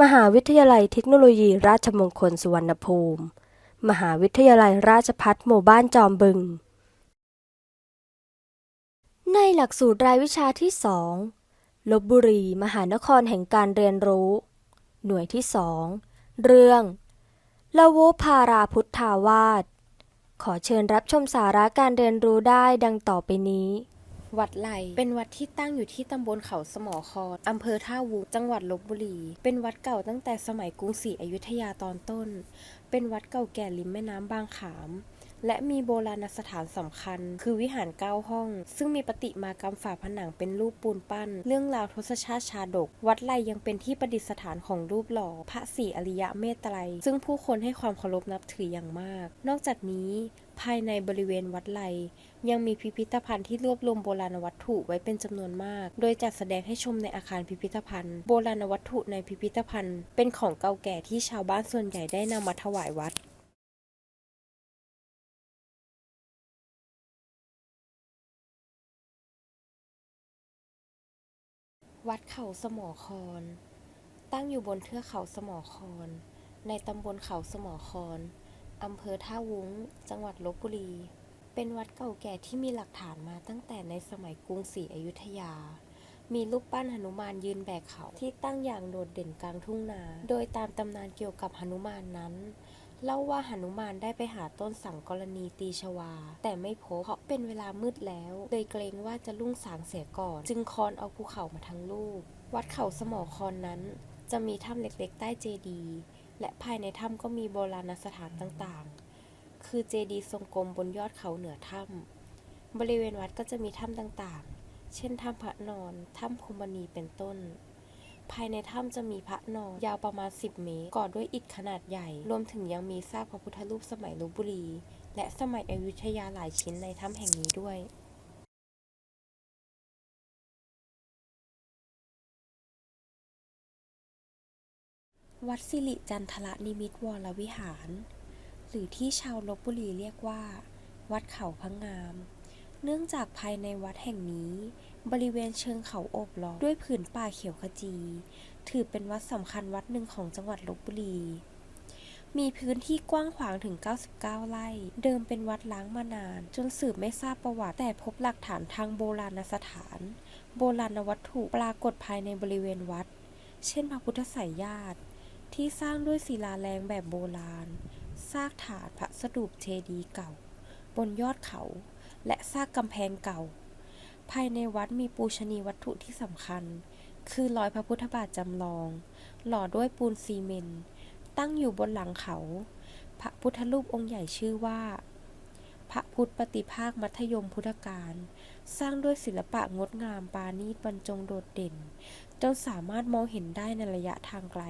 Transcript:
มหาวิทยาลัยเทคโนโลยีราชมงคลสุวรรณภูมิ มหาวิทยาลัยราชภัฏหมู่บ้านจอมบึง ในหลักสูตรรายวิชาที่2ลบบุรี มหานครแห่งการเรียนรู้ หน่วยที่2เรื่องละโวภาราพุทธาวาสขอเชิญรับชมสาระการเรียนรู้ได้ดังต่อไปนี้ วัดไหลเป็นวัดที่ตั้งอยู่ที่ตำบลเขาสมอคออำเภอท่าวูจังหวัดลบบุรี เป็นวัดเก่าตั้งแต่สมัยกรุงศรีอยุธยาตอนต้น เป็นวัดเก่าแก่ริมแม่น้ำบางขาม และมีโบราณสถานสำคัญ คือวิหารเก้าห้อง ซึ่งมีประติมากรรมฝาผนังเป็นรูปปูนปั้น เรื่องราวทศชาติชาดก วัดไหลยังเป็นที่ประดิษฐานของรูปหล่อพระศรีอริยะเมตไตรซึ่งผู้คนให้ความเคารพนับถืออย่างมาก นอกจากนี้ภายในบริเวณวัดไหลยังมีพิพิธภัณฑ์ที่รวบรวมโบราณวัตถุไว้เป็นจำนวนมาก โดยจัดแสดงให้ชมในอาคารพิพิธภัณฑ์ โบราณวัตถุในพิพิธภัณฑ์ เป็นของเก่าแก่ที่ชาวบ้านส่วนใหญ่ได้นำมาถวายวัด วัดเขาสมอคอนตั้งอยู่บนเทือกเขาสมอคอนในตำบลเขาสมอคอนอำเภอท่าวุ้ง จังหวัดลบบุรี เป็นวัดเก่าแก่ที่มีหลักฐานมาตั้งแต่ในสมัยกรุงศรีอยุธยา มีรูปปั้นหนุมานยืนแบกเขาที่ตั้งอย่างโดดเด่นกลางทุ่งนา โดยตามตำนานเกี่ยวกับหนุมานนั้น เล่าว่าหนุมานได้ไปหาต้นสังกรณีตีชวา แต่ไม่พบเพราะเป็นเวลามืดแล้วเลยเกรงว่าจะลุ่งสางเสียก่อน จึงคอนเอาภูเขามาทั้งลูก วัดเขาสมอคอนนั้น จะมีถ้ำเล็กๆ ใต้เจดีย์และภายในถ้ำก็มีโบราณสถานต่างๆ คือเจดีย์ทรงกลมบนยอดเขาเหนือถ้ำบริเวณวัดก็จะมีถ้ำต่างๆ เช่นถ้ำพระนอน ถ้ำคุมณีเป็นต้น ภายในถ้ำจะมีพระนอนยาวประมาณ 10 เมตรก่อด้วยอิฐขนาดใหญ่ รวมถึงยังมีซากพระพุทธรูปสมัยลบบุรี และสมัยอยุธยาหลายชิ้นในถ้ำแห่งนี้ด้วยวัดสิริจันทรนิมิตวรวิหาร หรือที่ชาวลบบุรีเรียกว่า วัดเขาพังงาม เนื่องจากภายในวัดแห่งนี้ บริเวณเชิงเขาโอบล้อมด้วยผืนป่าเขียวขจี ถือเป็นวัดสำคัญวัดหนึ่งของจังหวัดลบบุรี มีพื้นที่กว้างขวางถึง 99 ไร่ เดิมเป็นวัดล้างมานาน จนสืบไม่ทราบประวัติ แต่พบหลักฐานทางโบราณสถาน โบราณวัตถุปรากฏภายในบริเวณวัด เช่นพระพุทธไสยญาติที่สร้างด้วยศิลาแรงแบบโบราณ ซากฐานพระสถูปเจดีย์เก่า บนยอดเขา และซากกำแพงเก่า ภายในวัดมีปูชนีวัตถุที่สำคัญ คือรอยพระพุทธบาทจำลอง หล่อด้วยปูนซีเมนต์ตั้งอยู่บนหลังเขา พระพุทธรูปองค์ใหญ่ชื่อว่า พระพุทธปฏิภาคมัธยมพุทธการสร้างด้วยศิลปะงดงามปราณีตบรรจงโดดเด่น จนสามารถมองเห็นได้ในระยะทางไกล